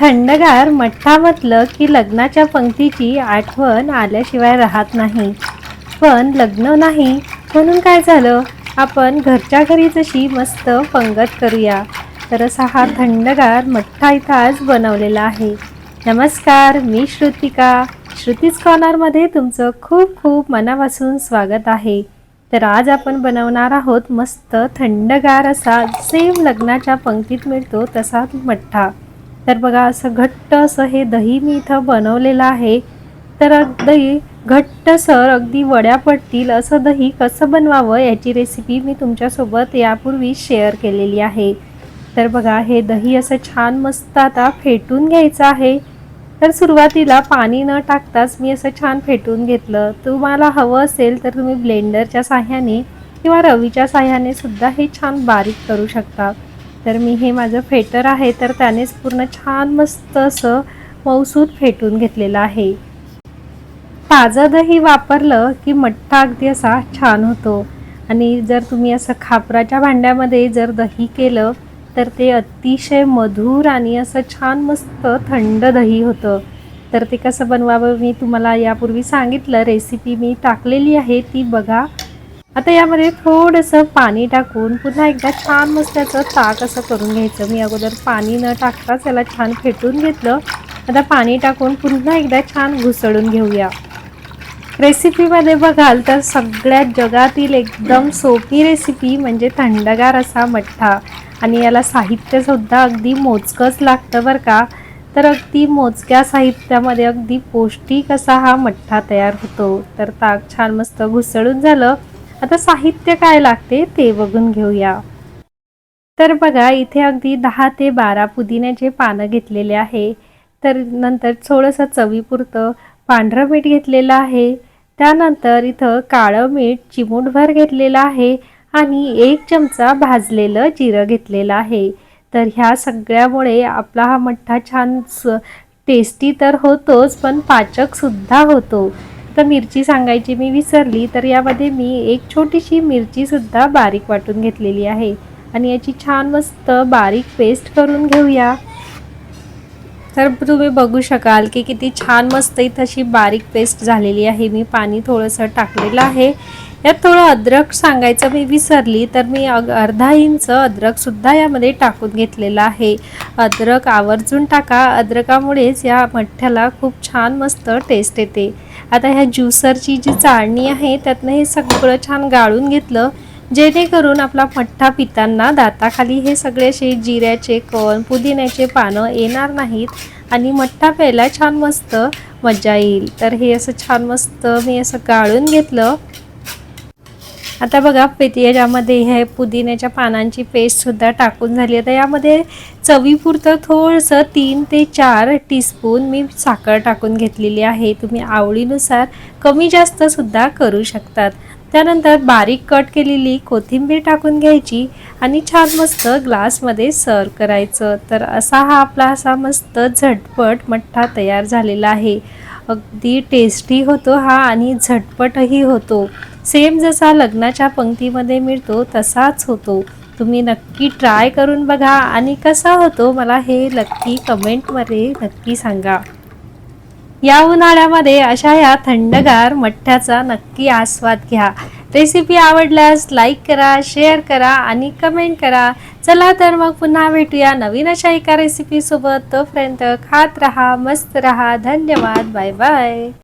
थंडगार मठ्ठा म्हटलं की लग्नाच्या पंक्तीची आठवण आल्याशिवाय राहत नाही. पण लग्न नाही म्हणून काय झालं? आपण घरच्या घरी जशी मस्त पंगत करूया. तर असा हा थंडगार मठ्ठा इथं आज बनवलेला आहे. नमस्कार मी श्रुतिका. श्रुतीज कॉर्नरमध्ये तुमचं खूप खूप मनापासून स्वागत आहे. तर आज आपण बनवणार आहोत मस्त थंडगार असा सेम लग्नाच्या पंक्तीत मिळतो तसा मठ्ठा. तर बघा असं घट्ट असं हे दही मी इथं बनवलेलं आहे. तर अगदी घट्टसर अगदी वड्या पडतील असं दही कसं बनवावं याची रेसिपी मी तुमच्यासोबत यापूर्वी शेअर केलेली आहे. तर बघा हे दही असं छान मस्त आता फेटून घ्यायचं आहे. तर सुरुवातीला पाणी न टाकताच मी असं छान फेटून घेतलं. तुम्हाला हवं असेल तर तुम्ही ब्लेंडरच्या साह्याने किंवा रवीच्या साह्याने सुद्धा हे छान बारीक करू शकता. तर मी हे माझं फेटर आहे तर त्यानेच पूर्ण छान मस्त असं मऊसूद फेटून घेतलेलं आहे. ताजं दही वापरलं की मठ्ठा अगदी असा छान होतो. आणि जर तुम्ही असं खापराच्या भांड्यामध्ये जर दही केलं तर ते अतिशय मधुर आणि असं छान मस्त थंड दही होतं. तर ते कसं बनवावं मी तुम्हाला यापूर्वी सांगितलं रेसिपी मी टाकलेली आहे ती बघा. आता यामध्ये थोडंसं पाणी टाकून पुन्हा एकदा छान मस्त त्याचं ताक असं करून घ्यायचं. मी अगोदर पाणी न टाकताच याला छान फेटून घेतलं. आता पाणी टाकून पुन्हा एकदा छान घुसळून घेऊया. रेसिपीमध्ये बघाल तर सगळ्यात जगातील एकदम सोपी रेसिपी म्हणजे थंडगार असा मठ्ठा. आणि याला साहित्यसुद्धा अगदी मोजकंच लागतं बरं का. तर अगदी मोजक्या साहित्यामध्ये अगदी पौष्टिक असा हा मठ्ठा तयार होतो. तर ताक छान मस्त घुसळून झालं. आता साहित्य काय लागते ते बघून घेऊया. तर बघा इथे अगदी दहा ते बारा पुदिन्याचे पानं घेतलेले आहे. तर नंतर थोडंसं चवीपुरतं पांढरं मीठ घेतलेलं आहे. त्यानंतर इथं काळं मीठ चिमूटभर घेतलेलं आहे आणि एक चमचा भाजलेलं जिरं घेतलेलं आहे. तर ह्या सगळ्यामुळे आपला हा मठ्ठा छान स टेस्टी तर होतोच पण पाचकसुद्धा होतो. तर मिरची सांगायची मी विसरली तर यामध्ये मी एक छोटीशी मिरचीसुद्धा बारीक वाटून घेतलेली आहे. आणि याची छान मस्त बारीक पेस्ट करून घेऊया. तर तुम्ही बघू शकाल की किती छान मस्त इथं अशी बारीक पेस्ट झालेली आहे. मी पाणी थोडंसं टाकलेलं आहे. यात थोडं अद्रक सांगायचं मी विसरली तर मी अग अर्धा इंच अद्रकसुद्धा यामध्ये टाकून घेतलेलं आहे. अद्रक आवर्जून टाका. अद्रकामुळेच या मठ्ठ्याला खूप छान मस्त टेस्ट येते. आता ह्या ज्युसरची जी चाळणी आहे त्यातनं हे सगळं छान गाळून घेतलं जेणेकरून आपला मठ्ठा पिताना दाताखाली हे सगळे असे जिऱ्याचे कण पुदिन्याचे पानं येणार नाहीत आणि मठ्ठा प्यायला छान मस्त मजा येईल. तर हे असं छान मस्त मी असं गाळून घेतलं. आता बघा पेती याच्यामध्ये हे पुदिन्याच्या पानांची पेस्टसुद्धा टाकून झाली. आता यामध्ये चवीपुरतं थोडंसं तीन ते चार टीस्पून मी साखर टाकून घेतलेली आहे. तुम्ही आवडीनुसार कमी जास्तसुद्धा करू शकतात. त्यानंतर बारीक कट केलेली कोथिंबीर टाकून घ्यायची आणि छान मस्त ग्लासमध्ये सर्व करायचं. तर असा हा आपला असा मस्त झटपट मठ्ठा तयार झालेला आहे. अगदी टेस्टी होतो हा आणि झटपटही होतो. सेम जसा लग्नाच्या पंक्तीमध्ये मिळतो तसाच होतो. तुम्ही नक्की ट्राय करून बघा आणि कसा होतो मला हे नक्की कमेंटमध्ये नक्की सांगा. या उन्हाळ्यामध्ये अशा या थंडगार मठ्ठ्याचा नक्की आस्वाद घ्या. रेसिपी आवडल्यास लाईक करा शेअर करा आणि कमेंट करा. चला तर मग पुन्हा भेटूया नवीन अशा एका रेसिपीसोबत तोपर्यंत खात रहा मस्त रहा. धन्यवाद. Bye bye